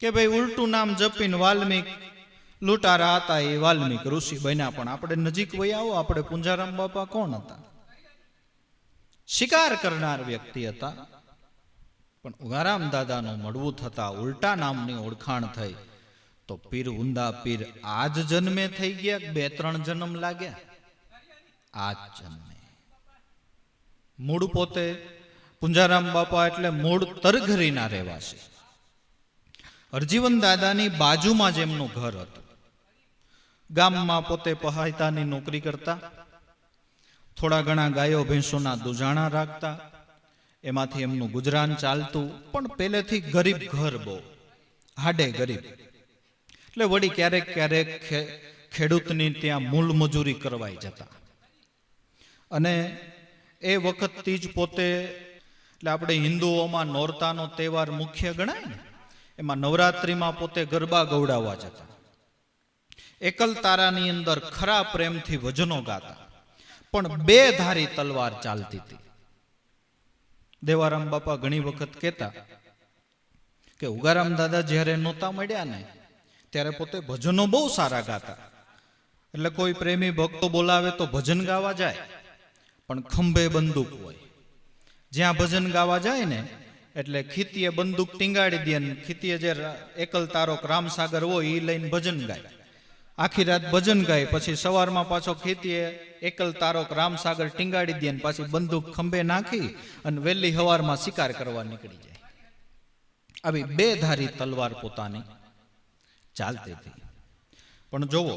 કે ભાઈ ઉલટું નામ જપીને વાલ્મિક, લૂંટારા હતા એ વાલ્મિક ઋષિ બન્યા. પણ આપણે નજીક વહી આવો, આપણે પુંજારામ બાપા કોણ હતા? શિકાર કરનાર વ્યક્તિ હતા. પણ ઉગારામ દાદાનું મળવું થતા ઉલટા નામની ઓળખાણ થઈ. તો પીર ઉંદા પીર આજ જન્મે થઈ ગયા બે ત્રણ જન્મ લાગ્યા? આજ જન્મે. મૂળ પોતે પુંજારામ બાપા એટલે મૂળ તરઘરીના રહેવાસી. હરજીવન દાદાની બાજુમાં જ એમનું ઘર હતું. ગામમાં પોતે પહાયતાની નોકરી કરતા, થોડા ઘણા ગાયો ભેંસોના દુજાણા રાખતા, એમાંથી એમનું ગુજરાન ચાલતું, પણ પહેલેથી ગરીબ ઘર બહુ, હાડે ગરીબ. એટલે વળી ક્યારેક ક્યારેક ખેડૂતની ત્યાં મૂલ મજૂરી કરવાઈ જતા. અને એ વખતથી જ પોતે, એટલે આપણે હિન્દુઓમાં નોરતાનો તહેવાર મુખ્ય ગણાય ને એમાં નવરાત્રિમાં પોતે ગરબા ગવડાવવા જતા. એકલ તારાની અંદર ખરા પ્રેમથી ભજનો ગાતા. પણ બે ધારી તલવાર ચાલતી હતી. દેવારામ બાપા ઘણી વખત કહેતા કે, ઉગારામ દાદા જ્યારે નહોતા મળ્યા ને, ત્યારે પોતે ભજનો બહુ સારા ગાતા. એટલે કોઈ પ્રેમી ભક્તો બોલાવે તો ભજન ગાવા જાય. પણ ખંભે બંદૂક હોય. જ્યાં ભજન ગાવા જાય ને એટલે ખીતીએ બંદૂક ટીંગાડી દે ને ખીતીએ જે એકલ તારોક રામસાગર હોય એ લઈને ભજન ગાય. આખી રાત ભજન ગાય, પછી સવારમાં પાછો ખેતીએ એકલ તારોક રામસાગર ટીંગાડી દે પાછી બંદૂક ખંભે નાખી અને વહેલી હવારમાં શિકાર કરવા નીકળી જાય. આવી બે ધારી તલવાર પોતાની ચાલતી હતી. પણ જોવો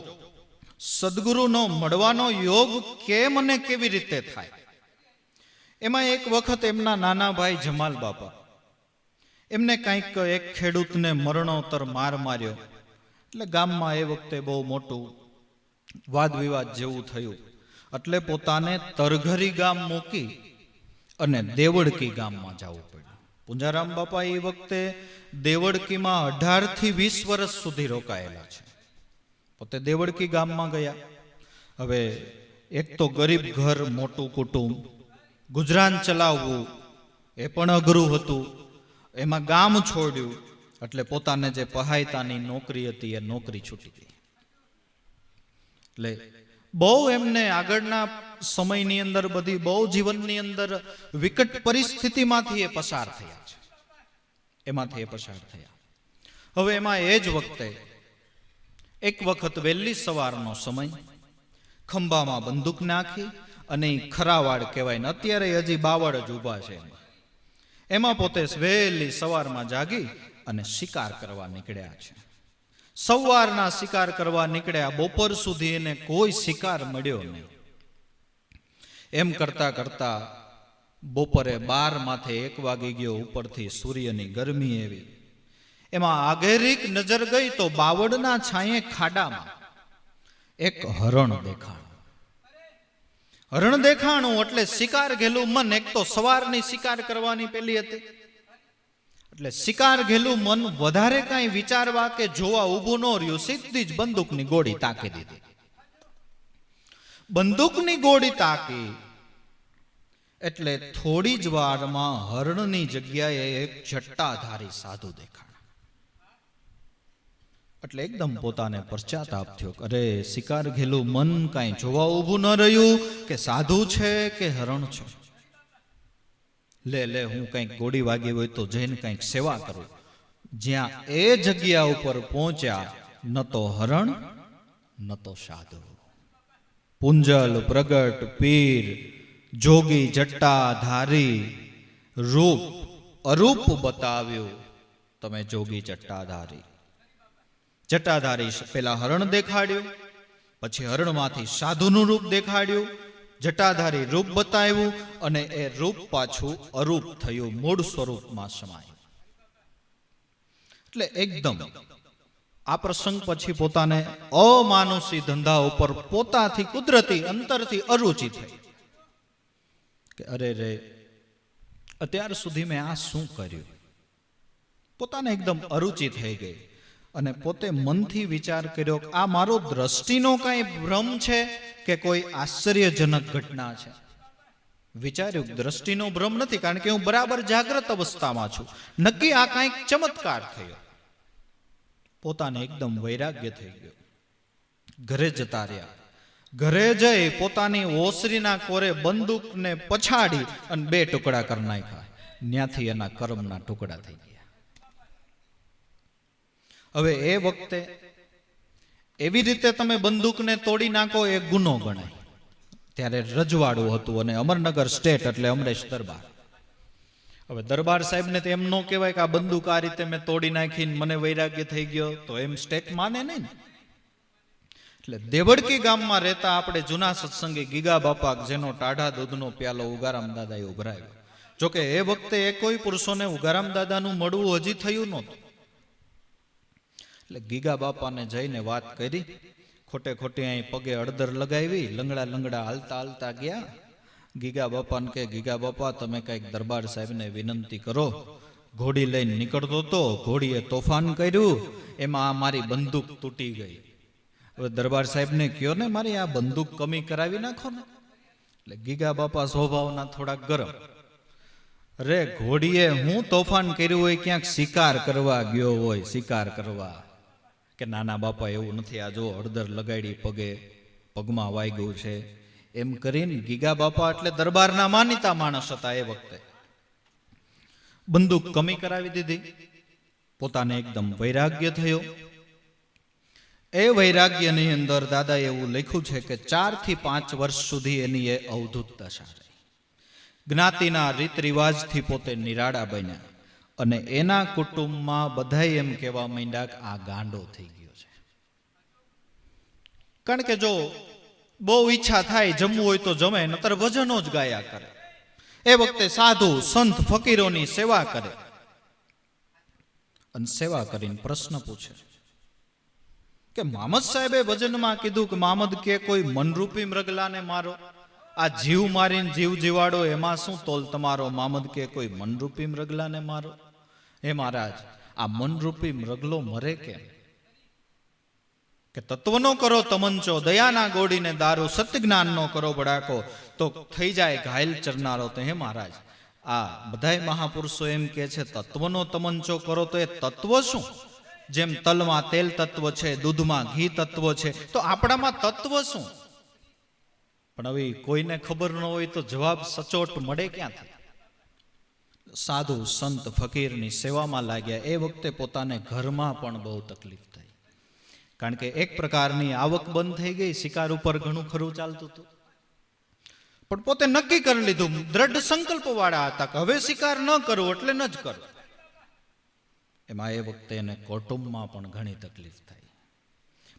સદગુરુનો મળવાનો યોગ કેમ અને કેવી રીતે થાય? એમાં એક વખત એમના નાના ભાઈ જમાલ બાપા એમને કંઈક એક ખેડૂતને મરણોત્તર માર માર્યો. એટલે ગામમાં એ વખતે બહુ મોટું વાદ વિવાદ જેવું થયું. એટલે પોતાને તરઘરી ગામ મૂકી અને દેવડકી ગામમાં જવું પડ્યું. પૂંજારામ બાપા એ વખતે દેવડકીમાં અઢારથી વીસ વર્ષ સુધી રોકાયેલા છે. પોતે દેવડકી ગામમાં ગયા. હવે એક તો ગરીબ ઘર, મોટું કુટુંબ, ગુજરાન ચલાવવું એ પણ અઘરું હતું. એમાં ગામ છોડ્યું, એટલે પોતાને જે પહાયતાની નોકરી હતી, એ નોકરી છૂટી ગઈ. એટલે બહુ એમને આગળના સમયની અંદર, બધી બહુ જીવનની અંદર વિકટ પરિસ્થિતિમાંથી એ પસાર થયા છે. એમાંથી એ પસાર થયા. હવે એમાં એ જ વખતે, એક વખત વહેલી સવારનો સમય, ખંભામાં બંદૂક નાખી અને ખરાવાડ કહેવાય ને, અત્યારે હજી બાવળ જ ઊભા છે એમાં. એમાં પોતે વહેલી સવારમાં જાગી અને શિકાર કરવા નીકળ્યા છે. સવારના શિકાર કરવા નીકળ્યા, બપોર સુધી એને કોઈ શિકાર મળ્યો નહીં. એમ કરતા કરતા બપોરે બાર માથે એક વાગી ગયો, ઉપરથી સૂર્યની ગરમી એવી. એમાં આગેરીક નજર ગઈ તો બાવળના છાંયે ખાડામાં એક હરણ દેખાણું હરણ દેખાણું એટલે શિકાર ઘેલું મન. એક તો સવારની શિકાર કરવાની પેલી હતી. એટલે શિકાર ઘેલું મન વધારે કાંઈ વિચારવા કે જોવા ઊભું ન રહ્યું, સીધી જ બંદૂકની ગોળી તાકી દીધી. બંદૂકની ગોળી તાકી એટલે થોડી જ વારમાં હરણની જગ્યાએ એક જટ્ટાધારી સાધુ દેખાણા એટલે એકદમ પોતાને પશ્ચાતાપ થયો અરે, શિકાર ઘેલું મન કાંઈ જોવા ઊભું ન રહ્યું, કે સાધુ છે કે હરણ છે? લે લે, હું કંઈક ગોળી વાગી હોય તો જઈને કંઈક સેવા કરું. જ્યાં એ જગ્યા ઉપર પહોંચ્યા, ન તો હરણ, ન તો સાધુ. પુંજલ, પ્રગટ, પીર, જોગી જટ્ટા ધારી રૂપ, અરૂપ બતાવ્યું, તમે જોગી, જટ્ટાધારી. જટાધારી પેલા હરણ દેખાડ્યું, પછી હરણમાંથી સાધુનું રૂપ દેખાડ્યું, જટાધારી રૂપ બતાવ્યું અને એ રૂપ પાછું અરૂપ થયું મૂળ સ્વરૂપમાં સમાયું. એટલે એકદમ, આ પ્રસંગ પછી પોતાને અમાનુષી ધંધા ઉપર પોતાથી કુદરતી અંતરથી અરુચિ થઈ. કે અરે રે, અત્યાર સુધી મેં આ શું કર્યું? પોતાને એકદમ અરુચિ થઈ ગઈ. અને પોતે મનથી વિચાર કર્યો કે આ મારો દ્રષ્ટિનો કાંઈ ભ્રમ છે કે કોઈ આશ્ચર્યજનક ઘટના છે? વિચાર્યું દ્રષ્ટિનો ભ્રમ નથી, કારણ કે હું બરાબર જાગ્રત અવસ્થામાં છું. નક્કી આ કાંઈક ચમત્કાર થયો. પોતાને એકદમ વૈરાગ્ય થઈ ગયો. ઘરે જતા રહ્યા. ઘરે જઈ પોતાની ઓસરીના કોરે બંદૂકને પછાડી અને બે ટુકડા કરી નાખ્યા. ત્યાંથી એના કર્મના ટુકડા થઈ ગયા. હવે એ વખતે એવી રીતે તમે બંદૂકને તોડી નાખો, એ ગુનો ગણાય. ત્યારે રજવાડું હતું અને અમરનગર સ્ટેટ એટલે અમરેશ દરબાર. હવે દરબાર સાહેબને તો એમ ન કહેવાય કે આ બંદૂક આ રીતે મેં તોડી નાખીને મને વૈરાગ્ય થઈ ગયો, તો એમ સ્ટેટ માને નહીં ને. એટલે દેવડકી ગામમાં રહેતા આપણે જૂના સત્સંગી ગીગા બાપા જેનો ટાઢા દૂધનો પ્યાલો ઉગારામ દાદાએ ઉભરાયો. જોકે એ વખતે એ કોઈ પુરુષોને ઉગારામ દાદાનું મળવું હજી થયું નહોતું. એટલે ગીગા બાપાને જઈને વાત કરી. ખોટે ખોટી અહીં પગે અડદર લગાવી, લંગડા લંગડા હાલતા હાલતા ગયા. ગીગા બાપાને કે ગીગા બાપા, તમે કંઈક દરબાર સાહેબને વિનંતી કરો. ઘોડી લઈને નીકળતો તો ઘોડીએ તોફાન કર્યું. એમાં આ મારી બંદૂક તૂટી ગઈ. હવે દરબાર સાહેબને કયો ને, મારી આ બંદૂક કમી કરાવી નાખો ને. એટલે ગીગા બાપા સ્વભાવના થોડાક ગરમ. રે ઘોડીએ હું તોફાન કર્યું હોય, ક્યાંક શિકાર કરવા ગયો હોય, શિકાર કરવા. કે નાના બાપા એવું નથી, આ જો હળદર લગાડી પગે, પગમાં વાગ્યું છે. એમ કરીને ગીગા બાપા એટલે દરબારના માનીતા માણસ હતા એ વખતે. બંદૂક કમી કરાવી દીધી. પોતાને એકદમ વૈરાગ્ય થયો. એ વૈરાગ્યની અંદર દાદા એવું લખ્યું છે કે ચારથી પાંચ વર્ષ સુધી એની એ અવધૂત દશા રહી જ્ઞાતિના રીત રિવાજથી પોતે નિરાળા બન્યા. અને એના કુટુંબમાં બધા એમ કહેવા માંડ્યા કે આ ગાંડો થઈ ગયો છે. કારણ કે જો બહુ ઈચ્છા થાય જમવું હોય તો જમે, નતર ભજનો જ ગાયા કરે. એ વખતે સાધુ, સંત ફકીરોની સેવા કરે. અને સેવા કરીને પ્રશ્ન પૂછે. કે મામદ સાહેબે ભજનમાં કીધું કે મામદ કે કોઈ મનરૂપી મૃગલાને મારો. આ જીવ મારીને જીવ જીવાડો, એમાં શું તોલ તમારો? મામદ કે કોઈ મનરૂપી મૃગલાને મારો? હે મહારાજ, આ મનરૂપી મૃગલો મરે કેમ? કે તત્વનો કરો તમંચો, દયાના ગોડીને દારૂ સત્ય જ્ઞાનનો કરો બડાકો તો થઈ જાય ઘાયલ ચરનારો તો હે મહારાજ. આ બધાય મહાપુરુષો એમ કે છે, તત્વનો તમંચો કરો તો એ તત્વ શું? જેમ તલમાં તેલ તત્વ છે, દૂધમાં ઘી તત્વ છે, તો આપણામાં તત્વ શું? પણ હવે કોઈને ખબર ન હોય તો જવાબ સચોટ મળે ક્યાંથી સાધુ, સંત, ફકીરની સેવામાં લાગ્યા. એ વખતે પોતાને ઘરમાં પણ બહુ તકલીફ થઈ. કારણ કે એક પ્રકારની આવક બંધ થઈ ગઈ, શિકાર ઉપર ઘણું ખરું ચાલતું હતું. પણ પોતે નક્કી કરી લીધું, દ્રઢ સંકલ્પ વાળા હતા કે હવે શિકાર ન કરો, એટલે ન જ કરો. એમાં એ વખતે એને કૌટુંબમાં પણ ઘણી તકલીફ થઈ.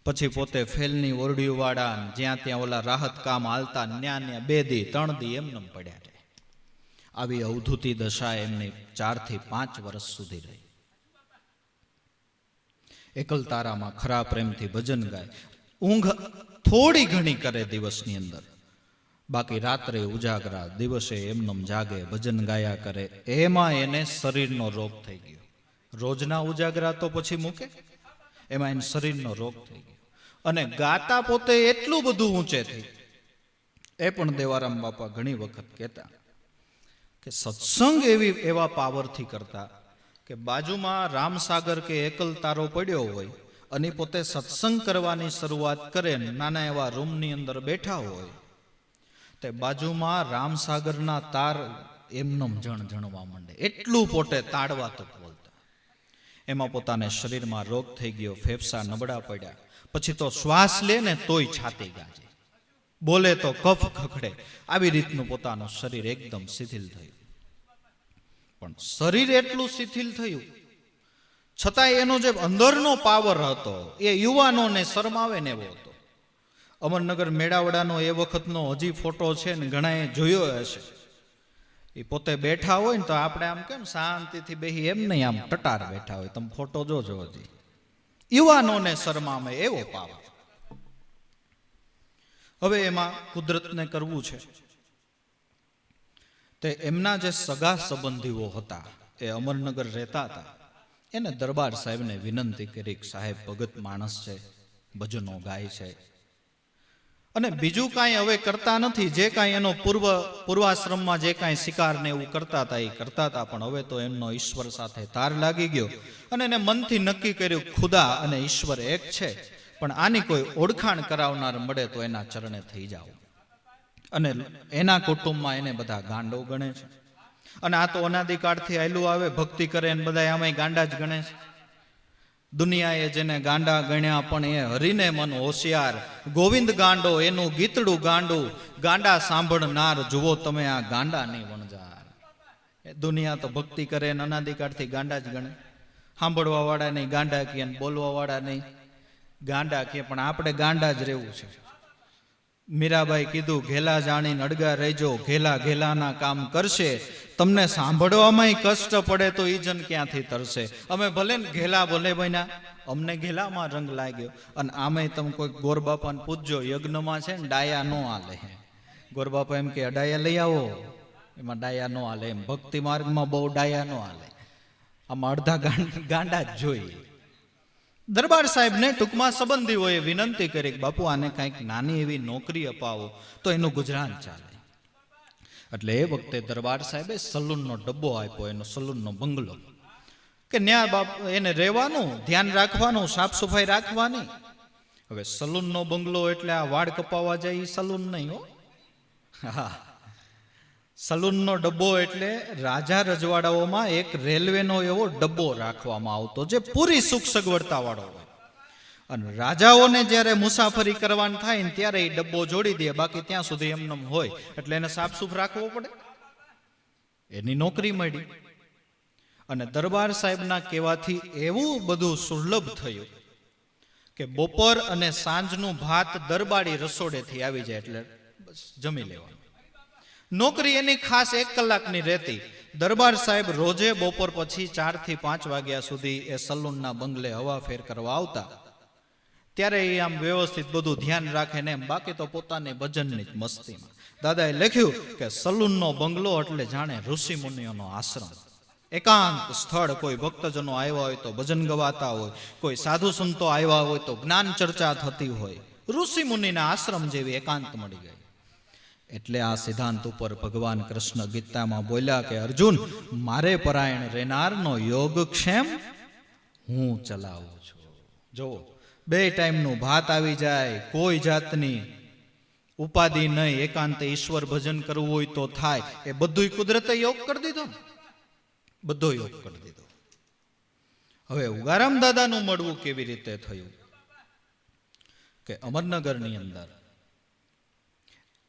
પછી પોતે ફેલની ઓરડીઓ વાળા જ્યાં ત્યાં ઓલા રાહત કામ હાલતા, ન્યા ન્યા બે દી, ત્રણ દી એમને પડ્યા આવી અવધૂતી દશા એમની ચારથી પાંચ વર્ષ સુધી રહી. એકલ તારામાં ખરા પ્રેમથી ભજન ગાય. ઊંઘ થોડી ઘણી કરે દિવસની અંદર. બાકી રાત્રે ઉજાગરા, દિવસે એમનેમ જાગે, ભજન ગાયા કરે. એમાં એને શરીરનો રોગ થઈ ગયો. રોજના ઉજાગરા તો પછી મૂકે. એમાં એને શરીરનો રોગ થઈ ગયો. અને ગાતા પોતે એટલું બધું ઊંચે થઈ. એ પણ દેવારામ બાપા ઘણી વખત કહેતા. કે સત્સંગ એવી, એવા પાવરથી કરતા કે બાજુમાં રામસાગર કે એકલ તારો પડ્યો હોય અને પોતે સત્સંગ કરવાની શરૂઆત કરે નાના એવા રૂમની અંદર બેઠા હોય, તે બાજુમાં રામસાગરના તાર એમનેમ જણ જણવા માંડે. એટલું પોતે તાડવા તો બોલતા. એમાં પોતાને શરીરમાં રોગ થઈ ગયો, ફેફસા નબળા પડ્યા. પછી તો શ્વાસ લે ને તોય છાતી ગાજે. બોલે તો કફ ખખડે. આવી રીતનું પોતાનું શરીર એકદમ શિથિલ થયું. પણ શરીર એટલું શિથિલ થયું. છતાં એનો જે અંદરનો પાવર હતો, એ યુવાનોને શરમાવે ને એવો હતો. અમરનગર મેળાવડાનો એ વખતનો હજી ફોટો છે ને ઘણાએ જોયો હશે. એ પોતે બેઠા હોય ને તો આપણે આમ કેમ શાંતિથી બેહી એમ નહીં આમ ટટાર બેઠા હોય. તમે ફોટો જોજો હજી. યુવાનોને શરમામે એવો પાવર. હવે એમાં કુદરતને કરવું છે. તે એમના જે સગા સંબંધીઓ હતા, એ અમરનગર રહેતા હતા. એને દરબાર સાહેબને વિનંતી કરી, સાહેબ, ભગત માણસ છે, ભજનો ગાય છે. અને બીજું કાંઈ હવે કરતા નથી, જે કાંઈ એનો પૂર્વ, પૂર્વાશ્રમમાં જે કાંઈ શિકાર ને એવું કરતા હતા, એ કરતા હતા, પણ હવે તો એમનો ઈશ્વર સાથે તાર લાગી ગયો. અને એને મનથી નક્કી કર્યું, ખુદા અને ઈશ્વર એક છે, પણ આની કોઈ ઓળખાણ કરાવનાર મળે તો એના ચરણે થઈ જાઓ. અને એના કુટુંબમાં એને બધા ગાંડો ગણે છે. અને આ તો અનાદિકાળથી આયલું આવે, ભક્તિ કરે ને બધા આમાંય ગાંડા જ ગણે છે. દુનિયાએ જેને ગાંડા ગણ્યા પણ એ હરીને મન હોશિયાર. ગોવિંદ ગાંડો, એનું ગીતડું ગાંડું. ગાંડા સાંભળનાર જુઓ તમે આ ગાંડા નહીં વણજાર દુનિયા તો ભક્તિ કરે ને અનાદિકાળથી ગાંડા જ ગણે. સાંભળવા વાળા નહીં, ગાંડા કહે બોલવા વાળા નહીં. ગાંડા કહે પણ આપણે ગાંડા જ રહેવું છે. મીરાબાઈ કીધું, ઘેલા જાણીને અડગા રહેજો, ઘેલા ઘેલાના કામ કરશે. તમને સાંભળવામાં કષ્ટ પડે તો ઈજન જન ક્યાંથી તરશે? અમે ભલે ને ઘેલા ભલે બન્યા, અમને ઘેલામાં રંગ લાગ્યો. અને આમે તમે કોઈ ગોરબાપાને પૂછજો, યજ્ઞમાં છે ને ડાયા નો હાલે ગોરબાપા એમ કે અડાયા લઈ આવો. એમાં ડાયા નો આલે એમ ભક્તિ માર્ગમાં બહુ ડાયા નો આલે આમાં અડધા ગાંડા જ જોઈએ. દરબાર સાહેબને ટૂંકમાં સંબંધીઓએ વિનંતી કરી કે બાપુ, આને કંઈક નાની એવી નોકરી અપાવો, તો એનું ગુજરાન ચાલે. એટલે એ વખતે દરબાર સાહેબે સલૂનનો ડબ્બો આપ્યો, એનો સલૂનનો બંગલો. કે ન્યા બાપ, એને રહેવાનું, ધ્યાન રાખવાનું સાફ સફાઈ રાખવાની. હવે સલૂનનો બંગલો એટલે આ વાળ કપાવવા જાય એ સલૂન નહીં હો. હા સલૂનનો ડબ્બો એટલે રાજા રજવાડાઓમાં એક રેલવેનો એવો ડબ્બો રાખવામાં આવતો જે પૂરી સુખ સગવડતાવાળો હોય. અને રાજાઓને જ્યારે મુસાફરી કરવાની થાય ને ત્યારે એ ડબ્બો જોડી દે, બાકી ત્યાં સુધી એમનેમ હોય, એટલે એને સાફસૂફ રાખવો પડે. એની નોકરી મળી. અને દરબાર સાહેબના કહેવાથી એવું બધું સુલભ થયું કે બપોર અને સાંજનું ભાત દરબારી રસોડેથી આવી જાય, એટલે બસ જમી લેવાનું. નોકરી એની ખાસ એક કલાકની રહેતી. દરબાર સાહેબ રોજે બપોર પછી ચારથી પાંચ વાગ્યા સુધી એ સલૂનના બંગલે હવાફેર કરવા આવતા. ત્યારે એ આમ વ્યવસ્થિત બધું ધ્યાન રાખે ને એમ બાકી તો પોતાની ભજનની જ મસ્તીમાં. દાદાએ લખ્યું કે સલૂનનો બંગલો એટલે જાણે ઋષિ મુનિઓનો આશ્રમ. એકાંત સ્થળ, કોઈ ભક્તજનો આવ્યા હોય તો ભજન ગવાતા હોય, કોઈ સાધુ સંતો આવ્યા હોય તો જ્ઞાન ચર્ચા થતી હોય. ઋષિ મુનિના આશ્રમ જેવી એકાંત મળી ગઈ. એટલે આ સિદ્ધાંત ઉપર ભગવાન કૃષ્ણ ગીતામાં બોલ્યા કે, અર્જુન, મારે પરાયણ રહેનારનો યોગક્ષેમ હું ચલાવું છું. જો બે ટાઈમનું ભાત આવી જાય, કોઈ જાતની ઉપાધિ નહીં, એકાંતે ઈશ્વર ભજન કરવું હોય તો થાય. એ બધું કુદરતે યોગ કરી દીધો બધો યોગ કરી દીધો. હવે ઉગારામ દાદાનું મળવું કેવી રીતે થયું? કે અમરનગરની અંદર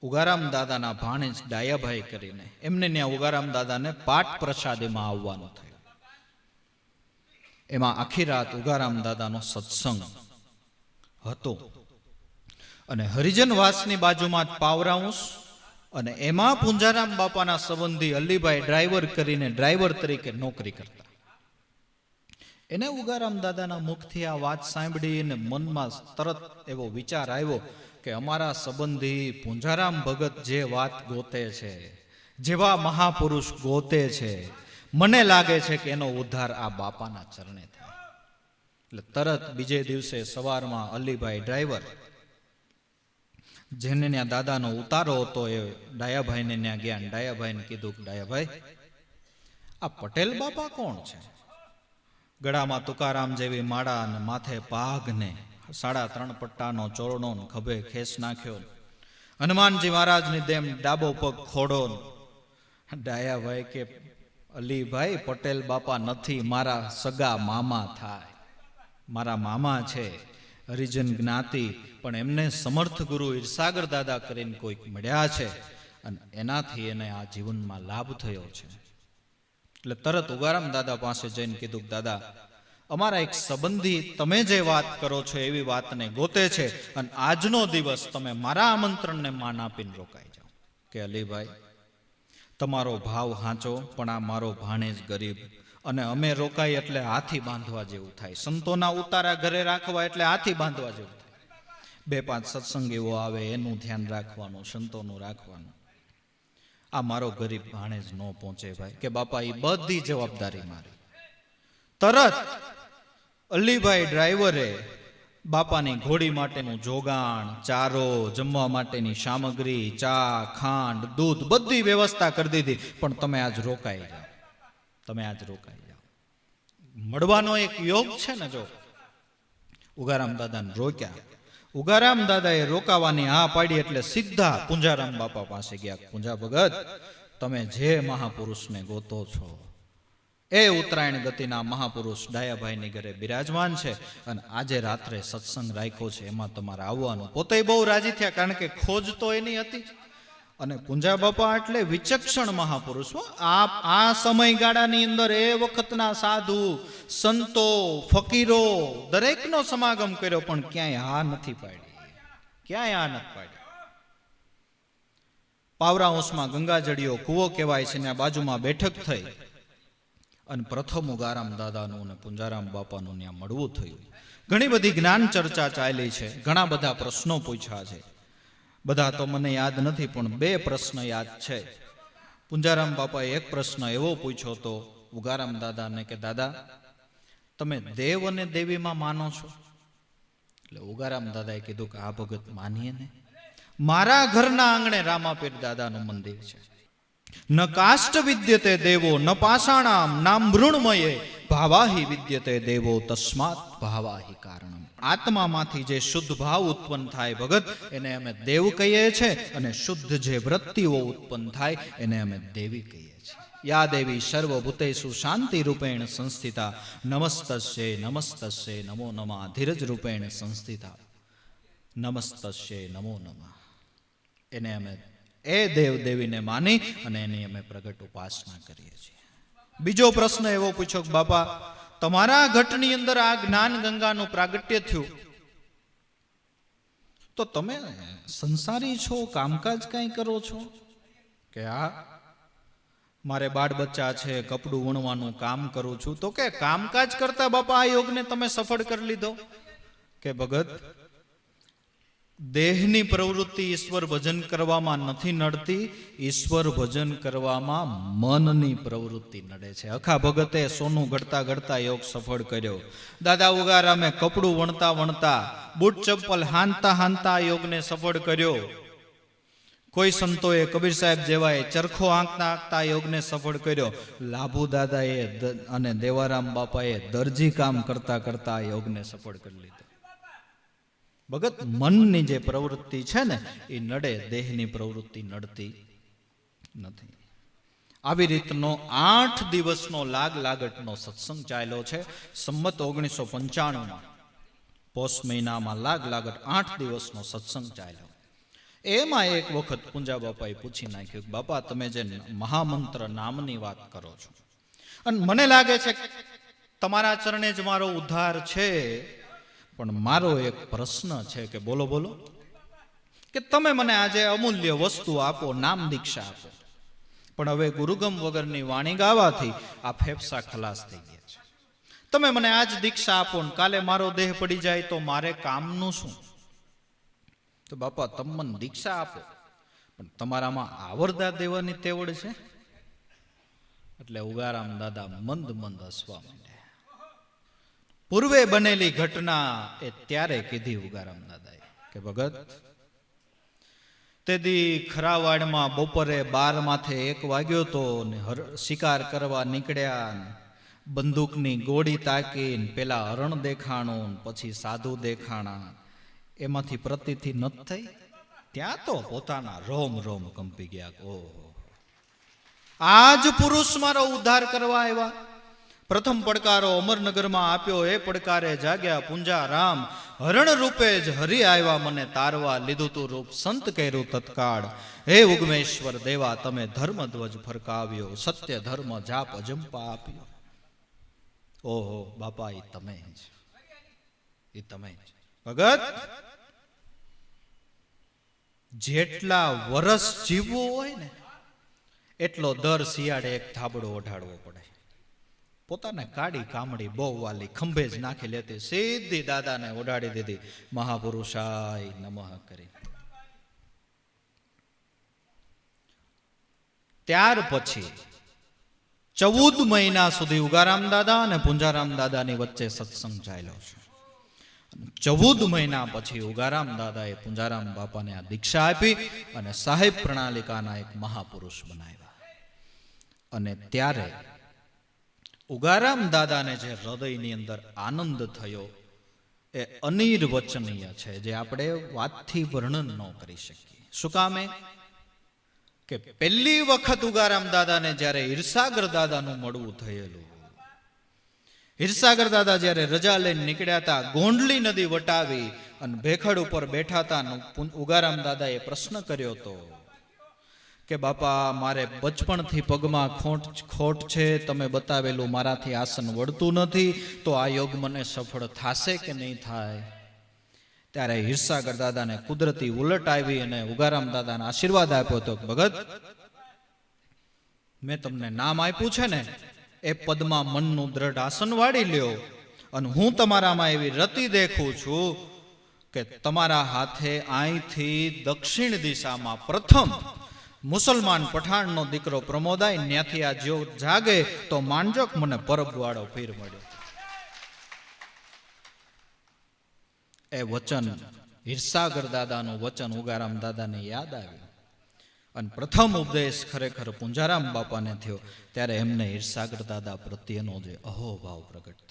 ઉગારામ દાદાના ભાણેજ ડાયાભાઈ કરીને એમને ત્યાં ઉગારામ દાદાને પાઠ પ્રસાદીમાં આવવાનું થયું. એમાં આખી રાત ઉગારામ દાદાનો સત્સંગ હતો. અને હરિજન વાસની બાજુમાં પાવરાઉસ અને એમાં પુંજારામ બાપાના સંબંધી અલીભાઈ ડ્રાઈવર કરીને ડ્રાઈવર તરીકે નોકરી કરતા. એને ઉગારામ દાદાના મુખથી આ વાત સાંભળી અને મનમાં તરત એવો વિચાર આવ્યો કે અમારા સંબંધી પૂંજારામ ભગત જે વાત ગોતે છે, જેવા મહાપુરુષ ગોતે છે, મને લાગે છે કે એનો ઉદ્ધાર આ બાપાના ચરણે થાય. એટલે તરત બીજે દિવસે સવારમાં અલીભાઈ ડ્રાઈવર, જેને ત્યાં દાદાનો ઉતારો હતો એ ડાયાભાઈને ત્યાં ગયા ડાયાભાઈને કીધું કે ડાયાભાઈ, આ પટેલ બાપા કોણ છે? ગળામાં તુકારામ જેવી માળા અને માથે પાઘ ને સાડા ત્રણ પટ્ટાનો ચોરણો ખભે ખેસ નાખ્યો. હનુમાનજી મહારાજની દેમ ડાબો પગ ખોડો ડાયાભાઈ કે અલીભાઈ, પટેલ બાપા નથી, મારા સગા મામા થાય. મારા મામા છે, હરિજન જ્ઞાતિ, પણ એમને સમર્થ ગુરુ ઈરસાગર દાદા કરીને કોઈક મળ્યા છે અને એનાથી એને આ જીવનમાં લાભ થયો છે. એટલે તરત ઉગારામ દાદા પાસે જઈને કીધું દાદા અમારા એક સંબંધી તમે જે વાત કરો છો એવી વાતને ગોતે છે અને આજનો દિવસ તમે મારા આમંત્રણને માન આપીને રોકાઈ જાઓ. કે અલીભાઈ તમારો ભાવ હાંચો, પણ આ મારો ભાણેજ ગરીબ અને અમે રોકાઈ એટલે હાથી બાંધવા જેવું થાય. સંતોના ઉતારા ઘરે રાખવા એટલે હાથી બાંધવા જેવું થાય. બે પાંચ સત્સંગીઓ આવે, એનું ધ્યાન રાખવાનું, સંતોનું રાખવાનું. આ મારો ગરીબ ભાણેજ ન પહોંચે ભાઈ. કે બાપા એ બધી જવાબદારી મારી. તરત અલીભાઈ ડ્રાઈવરે બાપાની ઘોડી માટેનું જોગાણ, ચારો, જમવા માટેની સામગ્રી, ચા, ખાંડ, દૂધ બધી વ્યવસ્થા કરી દીધી. પણ તમે આજ રોકાઈ જાઓ. તમે આજ રોકાઈ જાઓ. મળવાનો એક યોગ છે ને જો? ઉગારામ દાદાને રોક્યા. ઉગારામ દાદાએ રોકાવાની હા પાડી એટલે સીધા પુંજારામ બાપા પાસે ગયા. પુંજા ભગત, તમે જે મહાપુરુષને ગોતો છો એ ઉત્તરાયણ ગતિના મહાપુરુષ ડાયાભાઈની ઘરે બિરાજમાન છે અને આજે રાત્રે સત્સંગ રાખ્યો છે. એમાં તમારે આવવાનું પોતે બહુ રાજી થયા કારણ કે ખોજ તો એની હતી. અને પુંજા બાપા એટલે વિચક્ષણ મહાપુરુષ આ આ સમયગાળાની અંદર એ વખતના સાધુ, સંતો, ફકીરો દરેકનો સમાગમ કર્યો પણ ક્યાંય હા નથી પાડી ક્યાંય હા નથી પાડી પાવરાઉસમાં ગંગાજળીઓ કૂવો કહેવાય છે ને બાજુમાં બેઠક થઈ. અને પ્રથમ ઉગારામ દાદાનું અને પુંજારામ બાપાનું ત્યાં મળવું થયું. ઘણી બધી જ્ઞાન ચર્ચા ચાલી છે. ઘણા બધા પ્રશ્નો પૂછ્યા છે. બધા તો મને યાદ નથી, પણ બે પ્રશ્ન યાદ છે. પુંજારામ બાપાએ એક પ્રશ્ન એવો પૂછ્યો તો ઉગારામ દાદાને કે, દાદા, તમે દેવ અને દેવીમાં માનો છો? એટલે ઉગારામ દાદાએ કીધું કે, આ ભગત માનીએ ને? મારા ઘરના આંગણે રામાપીર દાદાનું મંદિર છે. ન કાષ્ટ વિદ્યતે દેવો, ન પાષાણામ, નામ મૃણમયે ભાવાહી વિદ્યતે દેવો, તસ્માત ભાવાહી કારણમ. આત્મામાંથી જે શુદ્ધ ભાવ ઉત્પન્ન થાય ભગત, એને અમે દેવ કહીએ છીએ અને શુદ્ધ જે વૃત્તિઓ ઉત્પન્ન થાય, એને અમે દેવી કહીએ છીએ. યા દેવી સર્વભૂતેષુ શાંતિ રૂપેણ સંસ્થિતા. નમસ્તસ્ય નમસ્તસ્ય, નમો નમા. ધીરજ રૂપેણ સંસ્થિતા. નમસ્તસ્ય, નમો નમા. એને અમે એ દેવ દેવીને માની અને એની અમે પ્રગટ ઉપાસના કરીએ છીએ. બીજો પ્રશ્ન એવો પૂછો કે, બાપા, તમારા ઘટની અંદર આ જ્ઞાન ગંગાનું પ્રાગટ્ય થયું? તો તમે સંસારી છો, કામકાજ કાંઈ કરો છો? કે આ મારે બાળ બચ્ચા છે, કપડું વણવાનું કામ કરું છું. તો કે કામકાજ કરતા બાપા આ યોગને તમે સફળ કરી લીધો? કે ભગત દેહની પ્રવૃત્તિ ઈશ્વર ભજન કરવામાં નથી નડતી, ઈશ્વર ભજન કરવામાં મનની પ્રવૃત્તિ નડે છે. અખા ભગતે સોનું ઘડતા ઘડતા યોગ સફળ કર્યો. દાદા ઉગારામે કપડું વણતા વણતા, બૂટ ચપ્પલ હાંતા હાંતા યોગને સફળ કર્યો. કોઈ સંતોએ કબીર સાહેબ જેવાએ ચરખો આંકતા આંકતા યોગને સફળ કર્યો. લાભુ દાદાએ અને દેવારામ બાપાએ દરજી કામ કરતા કરતા યોગને સફળ કરી લીધો. ભગત મનની જે પ્રવૃત્તિ છે ને, એ નડે, દેહની પ્રવૃત્તિ નડતી નથી. આવી રીતનો આઠ દિવસનો લાગ લાગટનો સત્સંગ ચાલ્યો છે. સંમત ઓગણીસો પંચાણુંમાં, પોષ મહિનામાં લાગ લાગટ આઠ દિવસનો સત્સંગ ચાલ્યો. એમાં એક વખત પૂંજા બાપાએ પૂછી નાખ્યું બાપા, તમે જે મહામંત્ર નામની વાત કરો છો. અને મને લાગે છે તમારા ચરણે જ મારો ઉદ્ધાર છે. પણ મારો એક પ્રશ્ન છે કે બોલો બોલો. કે તમે મને આજે અમૂલ્ય વસ્તુ આપો, નામ દીક્ષા આપો. પણ હવે ગુરુગમ વગરની વાણી ગાવાથી આ ફેફસા ખલાસ થઈ ગયા છે. તમે મને આજ દીક્ષા આપો ને કાલે મારો દેહ પડી જાય તો મારે કામનું શું? તો બાપા, તમ મને દીક્ષા આપો. પણ તમારામાં આવરદા દેવાની તેવડ છે? એટલે ઉગારામ દાદા મંદ મંદ હસવા માંડ્યા પૂર્વે બનેલી ઘટના એ ત્યારે કીધી ઉગારામ દાદાએ કે, ભગત તે દી ખરાવાડમાં બપોરે બાર માથે એક વાગ્યો તો ને શિકાર કરવા નીકળ્યા બંદૂકની ગોળી તાકીને પેલા હરણ દેખાણું પછી સાધુ દેખાણા એમાંથી પ્રતિથી ન થઈ? ત્યાં તો પોતાના રોમ રોમ કંપી ગયા ઓહો. આજ પુરુષ મારો ઉદ્ધાર કરવા આવ્યા? પ્રથમ પડકારો અમરનગરમાં આપ્યો, એ પડકારે જાગ્યા પૂંજા રામ હરણ રૂપે જ હરી આવ્યા મને તારવા લીધું તું રૂપ સંત કર્યું તત્કાળ. હે ઉગમેશ્વર દેવા, તમે ધર્મ ધ્વજ ફરકાવ્યો, સત્ય ધર્મ જાપ અજંપા આપ્યો. ઓહો, બાપા એ તમે જ. એ તમે જ. ભગત, જેટલા વરસ જીવવું હોય ને, એટલો દર શિયાળે એક થાબડો ઓઢાડવો પડે. પોતાને કાળી કામડી બહુ વાલી ખંભે જ નાખી લેતી, સીધી દાદાને ઓઢાડી દીધી. મહાપુરુષાય નમઃ કરી. ત્યાર પછી ચૌદ મહિના સુધી ઉગારામ દાદા અને પુંજારામ દાદાની વચ્ચે સત્સંગ ચાલ્યો છે. ચૌદ મહિના પછી ઉગારામ દાદાએ પુંજારામ બાપાને આ દીક્ષા આપી અને સાહેબ પ્રણાલિકાના એક મહાપુરુષ બનાવ્યા. અને ત્યારે ઉગારામ દાદાને જે હૃદયની અંદર આનંદ થયો, એ અનિર્વચનીય છે, જે આપણે વાતથી વર્ણન ન કરી શકીએ. શું કામે કે પહેલી વખત ઉગારામ દાદાને જ્યારે ઈર્ષાગર દાદાનું મળવું થયેલું, હિરસાગર દાદા જ્યારે રજા લઈને નીકળ્યા હતા, ગોંડલી નદી વટાવી અને ભેખડ ઉપર બેઠા હતા ઉગારામ દાદાએ પ્રશ્ન કર્યો હતો કે બાપા, મારે બચપણથી પગમાં ખોટ ખોટ છે, તમે બતાવેલું મારાથી આસન વળતું નથી, તો આ યોગ મને સફળ થશે કે નહીં થાય? ત્યારે હિરસાગર દાદાને કુદરતી ઉલટ આવી અને ઉગારામ દાદાને આશીર્વાદ આપ્યો હતો ભગત, મેં તમને નામ આપ્યું છે ને, એ પદમાં મનનું દ્રઢ આસન વાળી લ્યો. અને હું તમારામાં એવી રતિ દેખું છું કે તમારા હાથે અહીંથી દક્ષિણ દિશામાં પ્રથમ મુસલમાન પઠાણનો દીકરો પ્રમોદાય ત્યાંથી આ જો જાગે તો માંજોક મને પરબવાળો ફીર મળ્યો. એ વચન હિરસાગર દાદાનું વચન ઉગારામ દાદાને યાદ આવ્યું. અને પ્રથમ ઉપદેશ ખરેખર પુંજારામ બાપાને થયો. ત્યારે એમને હિરસાગર દાદા પ્રત્યેનો જે અહોભાવ પ્રગટ